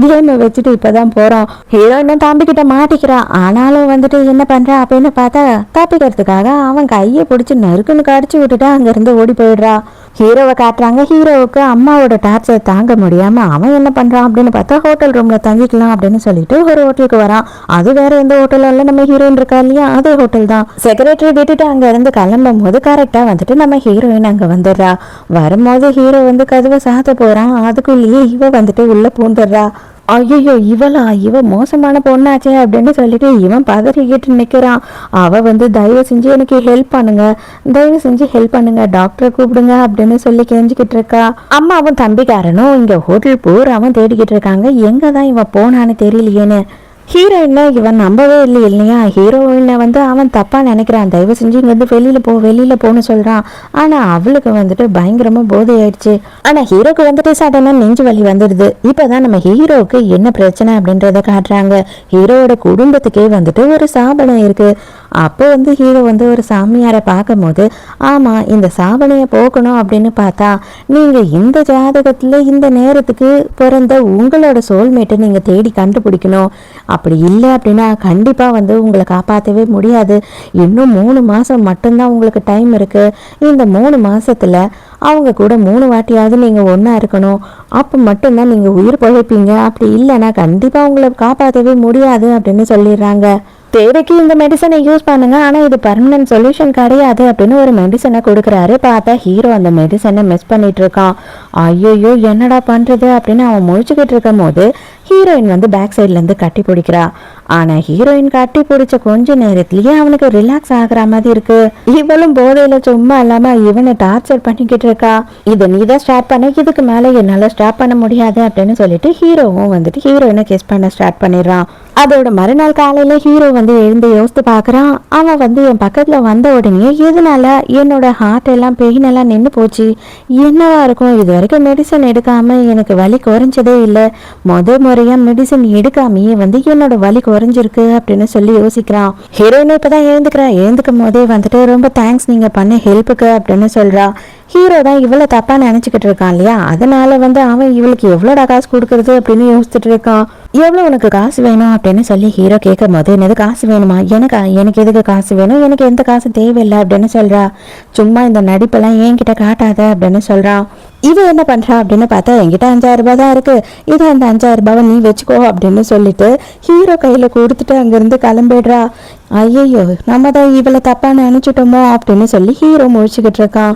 கேமை வச்சுட்டு இப்பதான் ஹீரோ ஹீரோயினும் தம்பிக்கிட்ட மாட்டிக்கிறான் ஆனாலும் வந்துட்டு என்ன பண்ணுறா அப்படின்னு பார்த்தா தப்பிக்கிறதுக்காக அவன் கையை பிடிச்சி நறுக்குன்னு கடிச்சு விட்டுட்டு அங்கேருந்து ஓடி போயிடுறா. ஹீரோவை காட்டுறாங்க. ஹீரோவுக்கு அம்மாவோட டார்ச்சர் தாங்க முடியாமல் அவன் என்ன பண்ணுறான் அப்படின்னு பார்த்தா ஹோட்டல் ரூமில் தங்கிக்கலாம் அப்படின்னு சொல்லிட்டு ஒரு ஹோட்டலுக்கு வரான். அது வேற எந்த ஹோட்டலும் இல்லை நம்ம ஹீரோயின் இருக்கா இல்லையா? அதே ஹோட்டல் தான். செக்ரட்டரி விட்டுட்டு அங்கே இருந்து கிளம்பும் போது கரெக்டாக வந்துட்டு நம்ம ஹீரோயின் அங்கே வந்துடுறா. வரும்போது ஹீரோ வந்து கதவை சாத்த போகிறான் அதுக்குள்ளேயே இவ வந்துட்டு உள்ளே பூந்துடுறா. ஐயோ இவளா? இவ மோசமான பொண்ணாச்சே அப்படின்னு சொல்லிட்டு இவன் பதறிக்கிட்டு நிற்கிறான் அவள் வந்து தயவு செஞ்சு எனக்கு ஹெல்ப் பண்ணுங்க. தயவு செஞ்சு ஹெல்ப் பண்ணுங்க. டாக்டரை கூப்பிடுங்க அப்படின்னு சொல்லி கெஞ்சிக்கிட்டு இருக்கா. அம்மாவும் தம்பிக்காரனும் இங்கே ஹோட்டல் பூராவும் தேடிக்கிட்டு இருக்காங்க. எங்கே தான் இவன் போனான்னு தெரியலையேன்னு. ஹீரோயினை இவன் நம்பவே இல்லை இல்லையா? ஹீரோயினை வந்து அவன் தப்பா நினைக்கிறான். தயவு செஞ்சு இங்கேருந்து வெளியில போ வெளியில போன்னு சொல்றான். ஆனா அவளுக்கு வந்துட்டு பயங்கரமா போதை ஆயிடுச்சு ஆனா ஹீரோக்கு வந்துட்டு சடனா நெஞ்சு வலி வந்துடுது. இப்பதான் நம்ம ஹீரோவுக்கு என்ன பிரச்சனை அப்படின்றத காட்டுறாங்க. ஹீரோவோட குடும்பத்துக்கே வந்துட்டு ஒரு சாபனம் இருக்கு. அப்போ வந்து ஹீரோ வந்து ஒரு சாமியாரை பார்க்கும்போது ஆமா இந்த சாபனையை போக்கணும் அப்படின்னு பார்த்தா நீங்க இந்த ஜாதகத்துல இந்த நேரத்துக்கு பிறந்த உங்களோட சோல்மேட்டை நீங்க தேடி கண்டுபிடிக்கணும். அப்படி இல்லை அப்படின்னா கண்டிப்பாக வந்து உங்களை காப்பாற்றவே முடியாது. இன்னும் மூணு மாதம் மட்டும்தான் உங்களுக்கு டைம் இருக்குது இந்த மூணு மாதத்தில் அவங்க கூட மூணு வாட்டியாவது நீங்கள் ஒன்றா இருக்கணும். அப்போ மட்டும்தான் நீங்கள் உயிர் பிழைப்பீங்க. அப்படி இல்லைன்னா கண்டிப்பாக உங்களை காப்பாற்றவே முடியாது அப்படின்னு சொல்லிடுறாங்க. தேவைக்கு இந்த மெடிசனை யூஸ் பண்ணுங்க. ஆனா இது பர்மனன்ட் சொல்யூஷன் கிடையாது அப்படின்னு ஒரு மெடிசனை கொடுக்குறாரு. பார்த்தா ஹீரோ அந்த மெடிசனை மிஸ் பண்ணிட்டு இருக்கான். ஐயோ என்னடா பண்றது அப்படின்னு அவன் முழிச்சுக்கிட்டு இருக்கும் போது ஹீரோயின் வந்து பேக் சைட்லேருந்து கட்டி பிடிக்கிறா. ஆனா ஹீரோயின் கட்டி பிடிச்ச கொஞ்ச நேரத்துலயே அவனுக்கு ரிலாக்ஸ் ஆகுற மாதிரி இருக்கு. இவளும் போதையில சும்மா இல்லாம இவனை டார்ச்சர் பண்ணிக்கிட்டு இருக்கா. இதை நீ தான் ஸ்டார்ட் பண்ண இதுக்கு மேல என்னால ஸ்டார்ட் பண்ண முடியாது அப்படின்னு சொல்லிட்டு ஹீரோவும் வந்துட்டு ஹீரோயினை கிஸ் பண்ண ஸ்டார்ட் பண்ணிடுறான். அதோட மறுநாள் காலையில ஹீரோ வந்து எழுந்து யோசித்து பார்க்கறான். அவன் வந்து என் பக்கத்துல வந்த உடனே எதனால என்னோட ஹார்ட் எல்லாம் பெயின் எல்லாம் நின்று போச்சு? என்னவா இருக்கும்? இது வரைக்கும் மெடிசன் எடுக்காம எனக்கு வலி குறைஞ்சதே இல்லை. முத முறையா மெடிசன் எடுக்காமயே வந்து என்னோட வலி குறைஞ்சிருக்கு அப்படின்னு சொல்லி யோசிக்கிறான். ஹீரோயின் இப்பதான் எழுந்துக்கிறா. எழுந்துக்கும் போதே வந்துட்டு ரொம்ப தேங்க்ஸ் நீங்க பண்ண ஹெல்ப்புக்கு அப்படின்னு சொல்றா. ஹீரோ தான் இவ்வளோ தப்பா நினைச்சுக்கிட்டு இருக்கான் இல்லையா? அதனால வந்து அவன் இவளுக்கு எவ்வளோடா காசு கொடுக்கறது அப்படின்னு யோசிச்சுட்டு இருக்கான். எவ்வளோ உனக்கு காசு வேணும் அப்படின்னு சொல்லி ஹீரோ கேட்கும் போது என்னது காசு வேணுமா? எனக்கு? எனக்கு எதுக்கு காசு வேணும்? எனக்கு எந்த காசு தேவையில்லை அப்படின்னு சொல்றா. சும்மா இந்த நடிப்பெல்லாம் என்கிட்ட காட்டாத அப்படின்னு சொல்றான் இவ என்ன பண்றா அப்படின்னு பார்த்தா என்கிட்ட அஞ்சாயிரம் ரூபாய் தான் இருக்கு. இது அந்த அஞ்சாயிரம் ரூபாவை நீ வச்சுக்கோ அப்படின்னு சொல்லிட்டு ஹீரோ கையில கொடுத்துட்டு அங்கேருந்து கிளம்பிடுறா. ஐயையோ நம்ம தான் இவளை தப்பா நினைச்சிட்டோமோ அப்படின்னு சொல்லி ஹீரோ முழிச்சுக்கிட்டு இருக்கான்.